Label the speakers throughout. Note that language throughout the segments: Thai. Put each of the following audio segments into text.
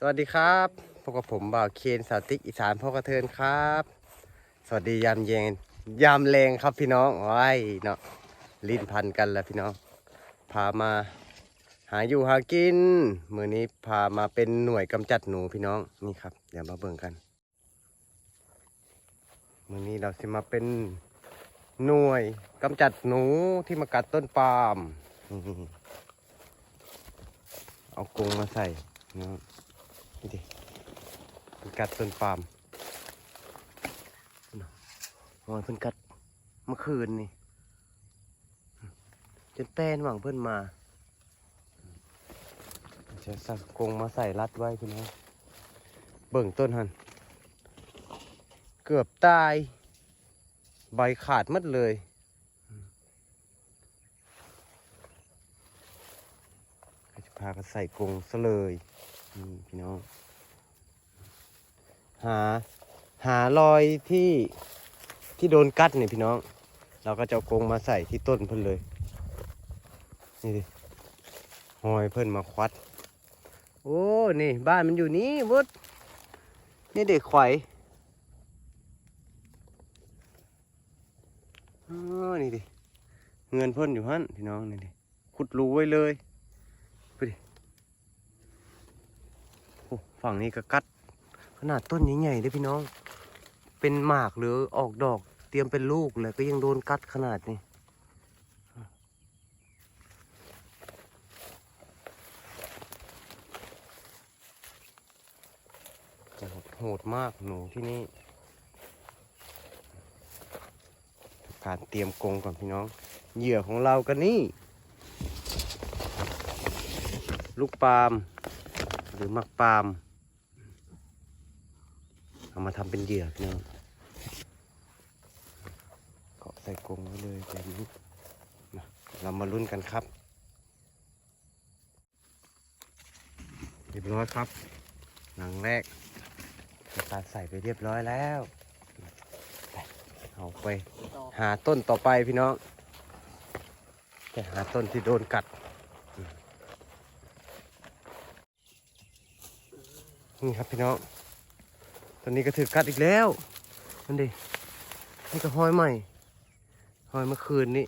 Speaker 1: สวัสดีครับพบกับผมบ่าวเคนสาติกอีสานพ่อกระเทินครับ สวัสดียามเย็นยามแรงครับพี่น้องไว้เนาะลิ้นพันกันแล้วพี่น้อง พามาหาอยู่หากิน มือนี้พามาเป็นหน่วยกำจัดหนูพี่น้องนี่ครับ เดี๋ยวมาเบิ่งกัน มือนี้เราจะมาเป็นหน่วยกำจัดหนูที่มากัดต้นปาล์มเอากรงมาใส่เนาะ นี่ดิมันกัดต้นปาล์มโอ้ยเพิ่นกัดเมื่อคืนนี่ จนแป้นหวังเพิ่นมาจะสั่งกรงมาใส่รัดไว้พี่น้องเบิ่งต้นหัน เกือบตาย ใบขาดมัดเลยจะพากันใส่กรงซะเลย นี่พี่น้อง หา หารอยที่ที่โดนกัดเนี่ยพี่น้อง เราก็จะเอากรงมาใส่ที่ต้นเพิ่นเลย นี่ดิหอยเพิ่นมาควัด โอ้นี่บ้านมันอยู่นี่วุฒนี่เด็กไข่อ๋อนี่ดิเงินเพิ่นอยู่ฮั่นพี่น้องนี่ดิขุดรูไว้เลยไปดิ โอ้ ฝั่งนี้ก็กัด ขนาดต้นใหญ่ๆเลยพี่น้อง เป็นหมากหรือออกดอก เตรียมเป็นลูกเลยก็ยังโดนกัดขนาดนี้โหดโหดมากหนูที่นี่ การเตรียมกรงก่อนพี่น้อง เหยื่อของเรากันนี่ ลูกปาล์มหรือมักปาล์ม เอามาทำเป็นเหยื่อพี่น้องเกาะใส่กรงไว้เลยแบบนี้เรามาลุ้นกันครับเรียบร้อยครับ หลังแรกกาใส่ไปเรียบร้อยแล้วเอาไปหาต้นต่อไปพี่น้องจะหาต้นที่โดนกัด นี่ครับพี่น้อง ตอนนี้ก็ถือกัดอีกแล้วนั่นดินี่ก็ห้อยใหม่ห้อยเมื่อคืนนี้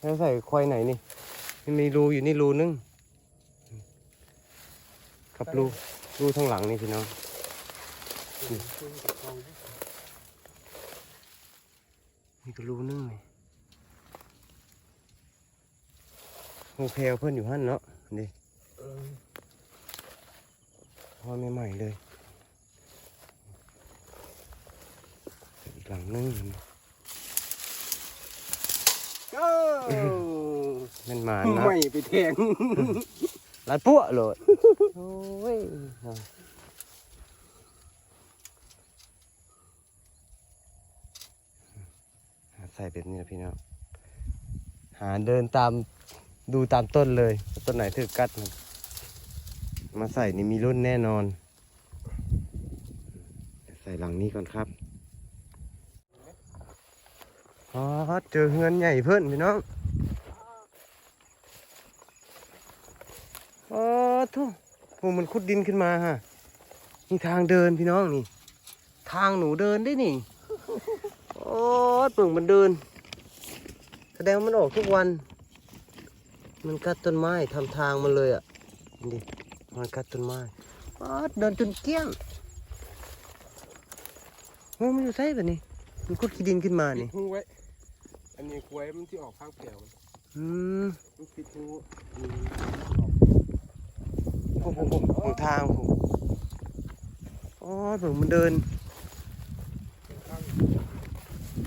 Speaker 1: แล้วใส่ควายไหนนี่มันมีรูอยู่นี่รูนึงครับรูรูทางหลังนี่พี่น้องนี่ก็รูนึงนี่โอเคเพื่อนอยู่หั่นเนาะนี่ พ่อไม่ใหม่ๆเลย อีกหลังนึง
Speaker 2: ก็
Speaker 1: นั่นหมานะ
Speaker 2: ไม่ไปแทง
Speaker 1: รัดปั้วเลยโอ้ยหาใส่แบบนี้นะพี่น้องหาเดินตามดูตามต้นเลยว่าต้นไหนถือกัดมัน มาใส่นี่มีรุ่นแน่นอน ใส่หลังนี้ก่อนครับอ๋อเจอเฮือนใหญ่เพิ่นพี่น้องโอ๋อทุโอ้มันขุดดินขึ้นมาฮะนี่ทางเดินพี่น้องนี่ ทางหนูเดินได้นี่ โอ้เปิ่งมันเดิน แสดงมันออกทุกวัน มันกัดต้นไม้ทำทางมันเลยอะดิ นี่ดิมันกัดต้นไม้อ๋อเดินจนเกลี้ยงโอ้มันอยู่ไสแบบนี้ มันขุดขี้ดินขึ้นมานี่
Speaker 2: หูไว้ อันนี้กล้วยมันที่ออกข้างแถว
Speaker 1: อืม
Speaker 2: มันปิดหู
Speaker 1: โอ้โหของทางโอ้โหอ๋อเปิ่งมันเดิน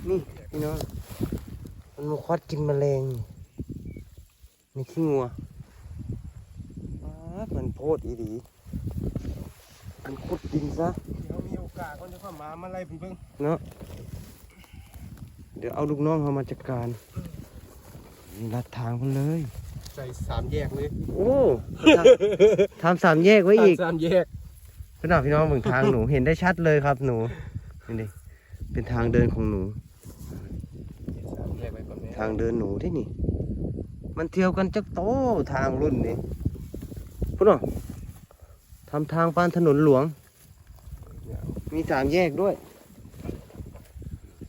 Speaker 1: นี่พี่น้องมันมาควัดกินแมลงนี่ขี้งัวอ๋อ มันโพดอีดีมันขุดดินซะ
Speaker 2: เดี๋ยวมีโอกาสก็จะเข้ามามาไล่ผมเพิ่ง
Speaker 1: เนาะเดี๋ยวเอาลูกน้องเขามาจัดการนี่ลัดทางมันเลย
Speaker 2: ใส่สามแยกเลย
Speaker 1: โอ้ทำสามแยกไว้อีก
Speaker 2: สามแยก
Speaker 1: พี่น้องพี่น้องเบิ่งทางหนูเห็นได้ชัดเลยครับหนูนี่ดิเป็นทางเดินของหนู
Speaker 2: สามแยกไว้ก่อนแม่
Speaker 1: ทางเดินหนูที่นี่ มันเที่ยวกันจักโตทางรุ่นนี้ พุ่นเนาะทำทางปานถนนหลวง
Speaker 2: เนี่ย
Speaker 1: มีสามแยกด้วย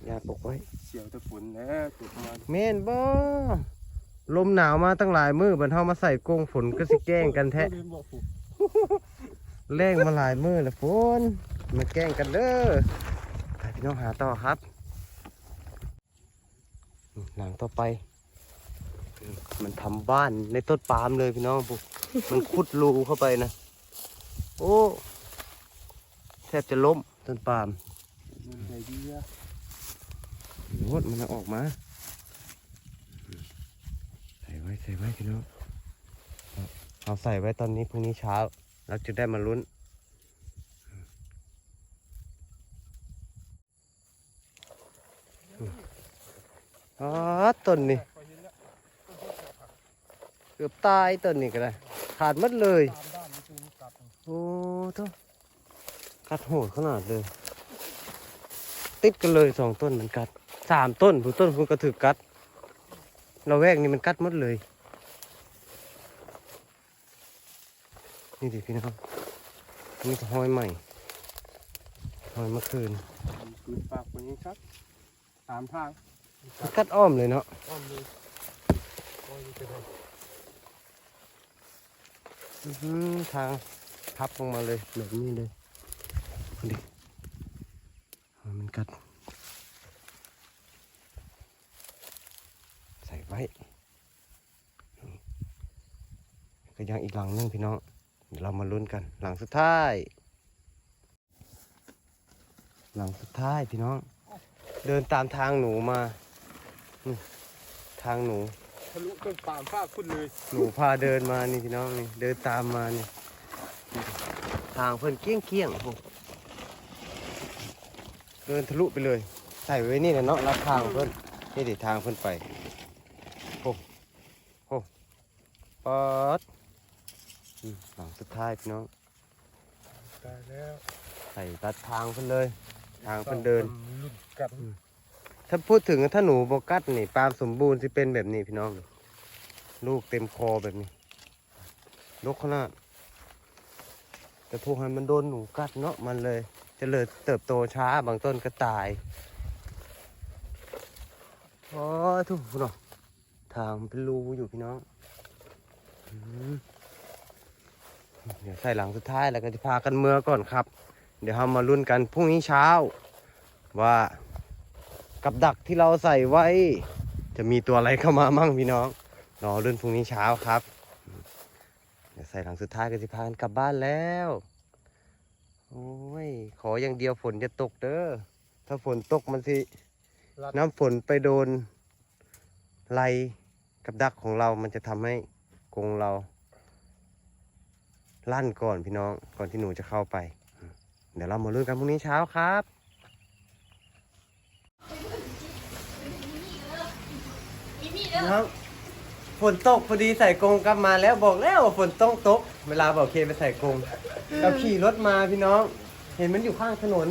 Speaker 1: อย่าปกไว้
Speaker 2: เสียวตะฝนนะตกมา
Speaker 1: แม่นบ่ลมหนาวมาตั้งหลายมือบันเทามาใส่กรงฝนก็สิแกล้งกันแท้
Speaker 2: เดินบอกผม
Speaker 1: แรงมาหลายมือแล้วฝนมาแกล้งกันเด้อไปพี่น้องหาต่อครับ หลังต่อไป มันทำบ้านในต้นปาล์มเลยพี่น้องปุ๊ มันขุดรูเข้าไปนะ โอ้แทบจะล้มต้นปาล์ม
Speaker 2: มันใจดีอะ
Speaker 1: โนดมันอออกมา ใส่ไว้ใส่ไว้พี่น้องเอาใส่ไว้ตอนนี้พรุ่งนี้เช้า เราจะได้มาลุ้น อ๋อต้นนี่เกือบตายต้นนี่ก็ได้ ขาดหมดเลย
Speaker 2: ตามด้านนี้คือกัด
Speaker 1: โอ้ท้กัดโหดขนาดเลย ติดกันเลยสองต้นมันกัดสามต้นผู้ต้นคุณก็ถือกัดเราแวกนี่มันกัดหมดเลย นี่ดิพี่น้องนี่ก็ห้อยใหม่ห้อยเมื่อคืน
Speaker 2: ปืนปากคนนี้ครับสามทาง
Speaker 1: มันกัดอ้อมเลยเนาะ
Speaker 2: อ้อมเลยโอ้ยจะได้
Speaker 1: อื้อหือ ทางพับลงมาเลยแบบนี้เลยดิมันกัด ใส่ไว้ ก็ยังอีกหลังนึงพี่น้อง เดี๋ยวเรามาลุ้นกัน หลังสุดท้าย หลังสุดท้ายพี่น้อง เดินตามทางหนูมา ทางหนูะ
Speaker 2: ลุต้นปาล์มฟาดขึ้นเลย
Speaker 1: หนูพาเดินมานี่พี่น้องนี่เดินตามมานี่ทางเพิ่นเกี้ยงเกี้ยงพวกเดินทะลุไปเลย ใส่ไว้นี่แหละเนาะรับทางเพิ่นนี่ดิทางเพิ่นไปโอ้โอ้ปอดอืมหลังสุดท้ายพี่น้อง
Speaker 2: ตายแล้ว
Speaker 1: ใส่ตัดทางเพิ่นเลย ทางเพิ่นเดิน
Speaker 2: ลุ่นกัด
Speaker 1: ถ้าพูดถึงถ้าหนูโบกัดนี่ปาล์มสมบูรณ์สิเป็นแบบนี้พี่น้อง ลูกเต็มคอแบบนี้ลกขนาด แต่พวกมันมันโดนหนูกัดเนาะมันเลยจะเลยเติบโตช้าบางต้นก็ตายโอ้ทุกคนเนาะทางเป็นรูอยู่พี่น้องเดี๋ยวใส่หลังสุดท้ายแล้วก็จะพากันเมื่อก่อนครับ เดี๋ยวเรามาลุ้นกันพรุ่งนี้เช้าว่า กับดักที่เราใส่ไว้ จะมีตัวอะไรเข้ามามั่งพี่น้องรอรุ่นพรุ่งนี้เช้าครับเดี๋ยวใส่หลังสุดท้ายก็สิพากันกลับบ้านแล้ว โอ้ย ขออย่างเดียวฝนจะตกเด้อ ถ้าฝนตกมันสิ น้ำฝนไปโดนไหลกับดักของเรามันจะทำให้กรงเรา ลั่นก่อนพี่น้อง ก่อนที่หนูจะเข้าไป เดี๋ยวเรามาลุ้นกันพรุ่งนี้เช้าครับ ครับฝนตกพอดีใส่กรงกลับมาแล้วบอกแล้วว่าฝนต้องตก เวลาบอกเคไปใส่กรงเราขี่รถมาพี่น้อง เห็นมันอยู่ข้างถนน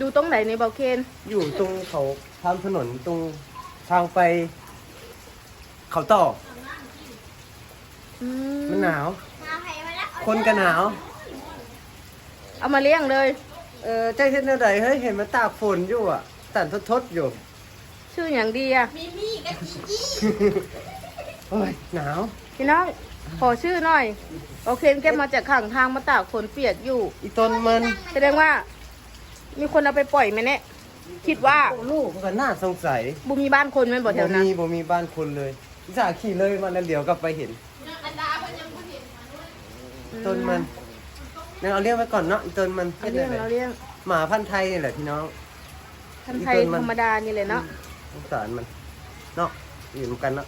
Speaker 3: ดูตรงไหนในเบาเคน
Speaker 1: อยู่ตรงเขาทำถนนตรงทางไป เขาต่อ
Speaker 3: อื
Speaker 1: มันหนาว คนก็หนาว
Speaker 3: เอามาเลี้ยงเลย
Speaker 1: เออใจเห็นอะไรเฮ้ยเห็นมันตากฝนอยู่อะตันทดทดๆอยู่
Speaker 3: ชื่ออย่างดีอะ
Speaker 1: โอ้ยหนาว
Speaker 3: พี่น้องขอชื่อหน่อยเบาเคนแกมาจากข้างทางมาตากฝนเปียกอยู่
Speaker 1: อีต้นมัน
Speaker 3: แสดงว่า มีคนเอาไปปล่อยไหมเนี่ยคิดว่า
Speaker 1: ลูกมันก็น่าสงสัย
Speaker 3: บุมีบ้านคนไหมบ่แถวนั้น
Speaker 1: มีบ่มีบ้านคนเลยสาขี่เลยมาแล้วเดี๋ยวกลับไปเห็นต้นมันเนี่ยเอาเลี้ยงไว้ก่อนเนาะอีต้นมัน
Speaker 3: เอาเลี้ยง
Speaker 1: ฮ็ด
Speaker 3: เรา
Speaker 1: ได้
Speaker 3: เลี้ยง
Speaker 1: หมาพันธุ์ไทยนี่แหละพี่น้อง
Speaker 3: ทันไทย
Speaker 1: อีต้นมัน
Speaker 3: ธรรมดานี่เลยเนาะ
Speaker 1: สงสารมันเนาะอยู่รวมกันเนาะ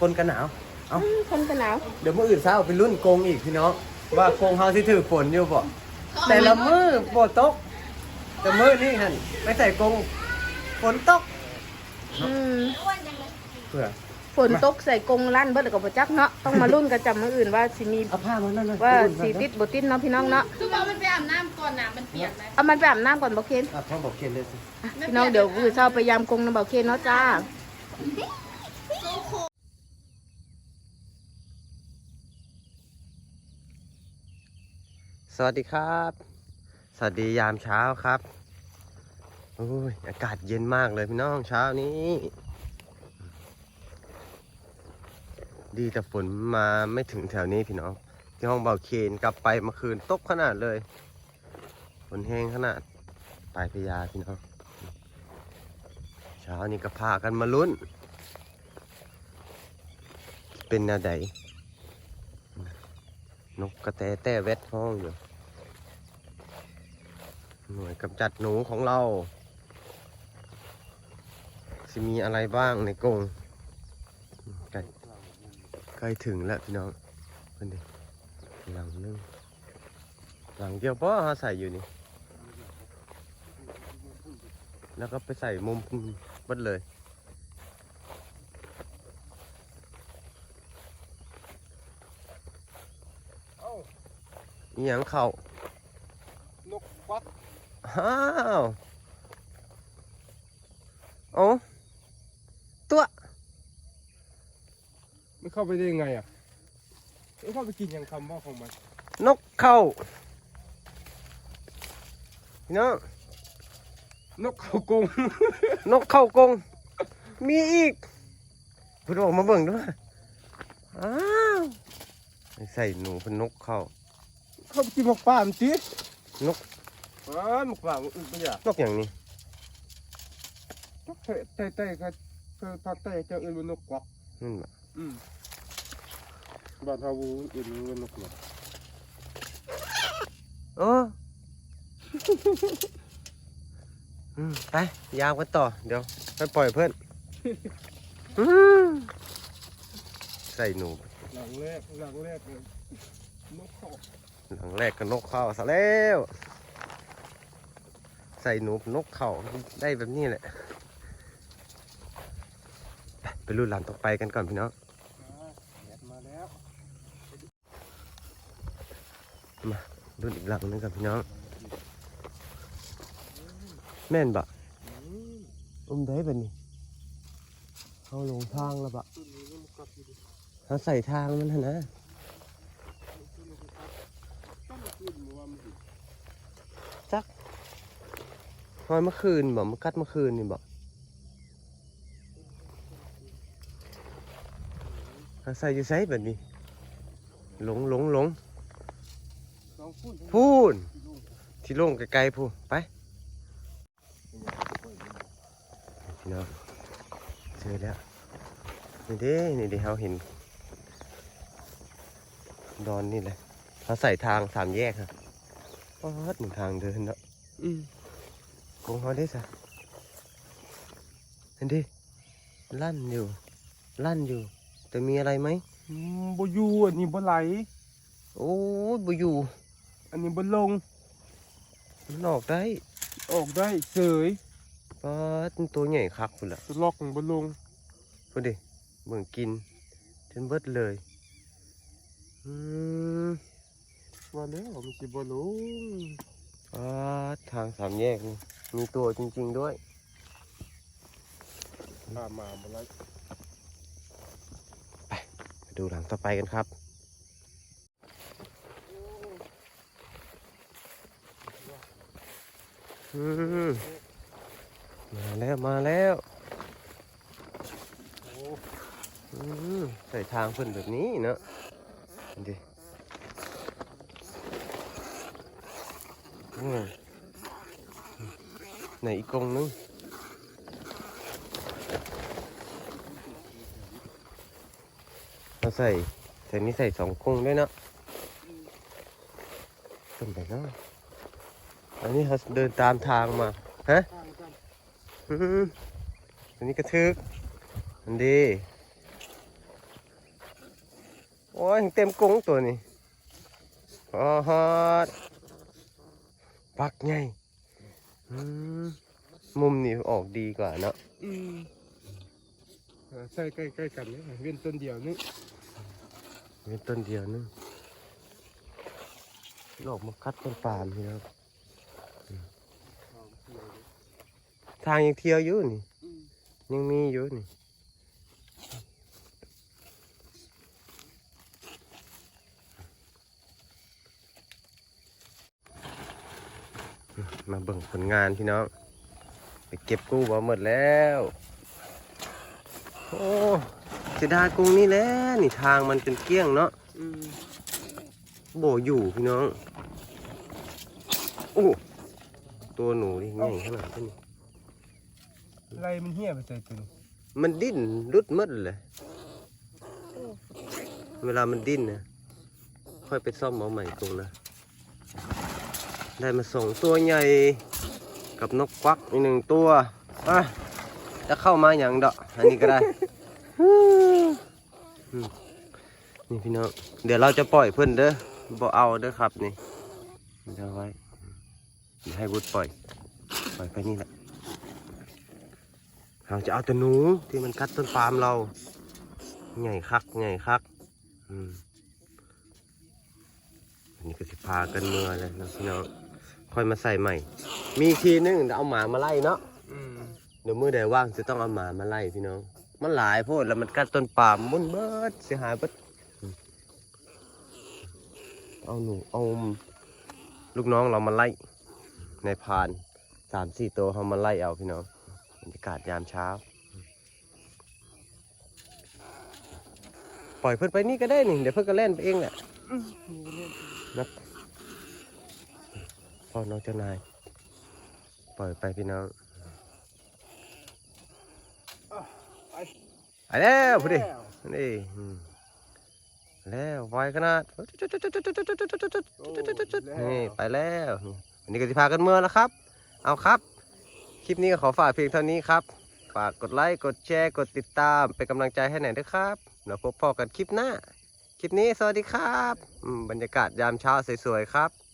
Speaker 1: คนกันหนาว เอ้า
Speaker 3: อืมคนกันหนาว
Speaker 1: เดี๋ยวมื่ออื่นเช้าไปรุ่นกงอีกพี่น้องว่ากงเฮาที่ถือฝนอยู่บ่แต่ละมือฝนตก แต่มือนี่หันไม่ใส่กงฝนตก
Speaker 3: อืม
Speaker 1: เผื่อ
Speaker 3: ฝนตกใส่กรงลั่นเบิดแล้วกับประจักเนาะต้องมารุ่นกันจำมืออื่นว่าสิมี
Speaker 1: เอาผ้ามานั่นนะ
Speaker 3: ว่า
Speaker 1: รุ่น
Speaker 3: สี
Speaker 1: ก่อน
Speaker 3: ติดบ่ติดเนาะพี่น้องเนาะ
Speaker 4: คือว่ามันไปอาบน้ำก่อนนะมันเปียกเลย
Speaker 3: เอามันไปอาบน้ำก่อนเบาเคน
Speaker 1: อะพ่อบอกเขียนเลยสิ
Speaker 3: อะพี่น้องเดี๋ยวมือเช้าไปยามกรงน้ำเบาเคนเนาะจ้า
Speaker 1: สวัสดีครับ สวัสดียามเช้าครับโอ้ยอากาศเย็นมากเลยพี่น้องเช้านี้ ดีแต่ฝนมาไม่ถึงแถวนี้พี่น้อง ที่ห้องเบาเคนกลับไปเมื่อคืนตกขนาดเลย ฝนแห้งขนาดปลายพยาพี่น้อง เช้านี้ก็พากันมาลุ้น เป็นนาใดนกกระแตแต้แวดห้องอยู่หน่วยกำจัดหนูของเราจะมีอะไรบ้างในกรงกล้ ใกล้ถึงแล้วพี่น้องเพิ่นดิหลังนึงหลังเดียวป้อใส่อยู่นี่ แล้วก็ไปใส่มุมบัดเลย
Speaker 2: เอ้า
Speaker 1: อีหยังเข่าน
Speaker 2: กควัก
Speaker 1: อ้าว โอ้ตัว
Speaker 2: ไม่เข้าไปได้ยังไงอะไม่เข้าไปกินยังคำว่าของมัน
Speaker 1: นกเข้าพี่น้อง
Speaker 2: นกเขากรง
Speaker 1: นกเข้ากรงมีอีกพุทธบอกมาเบิ่งด้วยอ้าวใส่หนูเป็นนกเข้า
Speaker 2: เข้าไปกินหมกป่ามนสิ
Speaker 1: นก
Speaker 2: อ่าหมกป่ามนอึดไปอะ
Speaker 1: นกอย่างนี้
Speaker 2: นกเตะเตะเตะครับเธอภาคใต้เจ้าอื่นว่านกควัก
Speaker 1: นั่นบ่
Speaker 2: อืม บ้านเฮาอื่นว่านกหลับ
Speaker 1: โอ้อืมไปยาวกันต่อ เดี๋ยวไปปล่อยเพื่อนอืมใส่หนู
Speaker 2: หลังแรกหลังแรกเลยนกเขา
Speaker 1: หลังแรกก็นกเข้าซะแล้ว ใส่หนูเป็นนกเข้าได้แบบนี้แหละไปไปรุ่นหลังต่อไปกันก่อนพี่น้อง
Speaker 2: อ่าแดดมาแล้ว
Speaker 1: รุ่นอีกหลังนึงกับพี่น้อง แม่นบะ
Speaker 2: อุ้ม
Speaker 1: ได้แบบนี้เขาลงทางแล้วบะเขาใส่ทางมันหั่นนะ
Speaker 2: ต้นนี้ก็กลับต้นนี้ขึ้นมาว่
Speaker 1: อยเมื่อคืนบ่มากัดเมื่อคืนนี่บ่เขาใส่อยู่ไซแบบนี้หลงหลงหลง
Speaker 2: ลง พูด
Speaker 1: พูนที่โล่งไกลๆพูนไปพี่น้องเจอแล้วนี่เด้นี่เด้เขาเห็น ดอนนี่เลยเขาใส่ทางสามแยกครับป๊อดหนึ่งทางเดินเนาะ
Speaker 2: อืม
Speaker 1: กงเขาได้สะเห็นดิลั่นอยู่ ลั่นอยู่ แต่มีอะไรไหม
Speaker 2: อืมบ่อยู่อันนี้บ่ไหล
Speaker 1: โอ้ยบ่อยู่
Speaker 2: อันนี้บ่ลง
Speaker 1: มันออกได้
Speaker 2: ออกได้เสย
Speaker 1: ป๊อดมันตัวใหญ่คักพุ่นละ
Speaker 2: ตัวล็อกมันบ่ลง
Speaker 1: พูดดิเบิ่งกินจนเบิดเลยอืม
Speaker 2: ว่าแล้วมันสิบ่ลง
Speaker 1: ป๊อดทางสามแยกนี่มีตัวจริง ๆด้วย
Speaker 2: ตามมาบ่ไหล
Speaker 1: ไปดูหลังต่อไปกันครับ มาแล้วมาแล้วใส่ทางเพิ่นแบบนี้เนาะดิไหนอีกกงนึงเราใส่ใส่นี่ใส่สองกงด้วยเนาะเป็นไปเนาะ อันนี้เขาเดินตามทางมา ฮะ
Speaker 2: ข้างกัน
Speaker 1: อืมอันนี้กระทึก อันดี โอ้ยเต็มกรงตัวนี้พอฮอดปักไงอืมมุมนี่ออกดีกว่าเนาะ
Speaker 2: อืมเออใส่ใกล้ๆกันเนี่ยเว้นต้นเดียวนึง
Speaker 1: เป็นต้นเดียวนึงหลอกมาคัดต้นปาล์มนี่ครับอืม ทางยังเที่ยวอยู่นี่
Speaker 2: อืม
Speaker 1: ยังมีอยู่นี่มาเบิ่งผลงานพี่น้องไปเก็บกุ้งบ่หมดแล้ว โอ้เสียดายกุ้งนี่แหละนี่ทางมันเป็นเกลี้ยงเนาะโบอยู่พี่น้อง โอ้ ตัวหนูนี่ใหญ่ขนาดนี้
Speaker 2: ไรมันเหี้ยไปใส่ตัวนี้
Speaker 1: มันดิ้นรุดมดเลย เวลามันดิ้นนะค่อยไปซ่อมเอาใหม่ตรงนะ ได้มาสองตัวใหญ่กับนกควักอีกหนึ่งตัวอะจะเข้ามาอย่างดอกอันนี้ก็ได้ นี่พี่น้องเดี๋ยวเราจะปล่อยเพื่อนเด้อบ่เอาเด้อครับนี่เดี๋ยวไว้ให้วุฒปล่อย ปล่อยไปนี่แหละ เราจะเอาแต่หนูที่มันกัดต้นปาล์มเราใหญ่คักใหญ่คักอืมอันนี้ก็สิพากันเมื่อเลยนะพี่น้องค่อยมาใส่ใหม่ มีอีกทีนึงเดี๋ยวเอาหมามาไล่เนาะ
Speaker 2: อืม
Speaker 1: เดี๋ยวมือใดว่างจะต้องเอาหมามาไล่พี่น้อง มันหลายโพดแล้วมันกัดต้นปาล์มมุนเบิดเสียหายเบิดอืมเอาหนูเอาลูกน้องเรามาไล่ในพานสามสี่ตัวเขามาไล่เอาพี่น้องบ รรยากาศยามเช้า ปล่อยเพื่อนไปนี่ก็ได้นี่เดี๋ยวเพื่อนก็เล่นไปเองแหละนะพ่อน้องเจ้านาย ปล่อยไปพี่น้องไปแล้วพูดดินี่อืมแล้วไวขนาดนี่ไปแล้ววันนี้ก็จะพากันเมื่อแล้วครับ เอาครับ คลิปนี้ก็ขอฝากเพียงเท่านี้ครับ ฝากกดไลค์ กดแชร์ กดติดตาม เป็นกำลังใจให้หน่อยด้วยครับแล้วพบพอกันคลิปหน้า คลิปนี้สวัสดีครับอืมบรรยากาศยามเช้าสวยๆครับ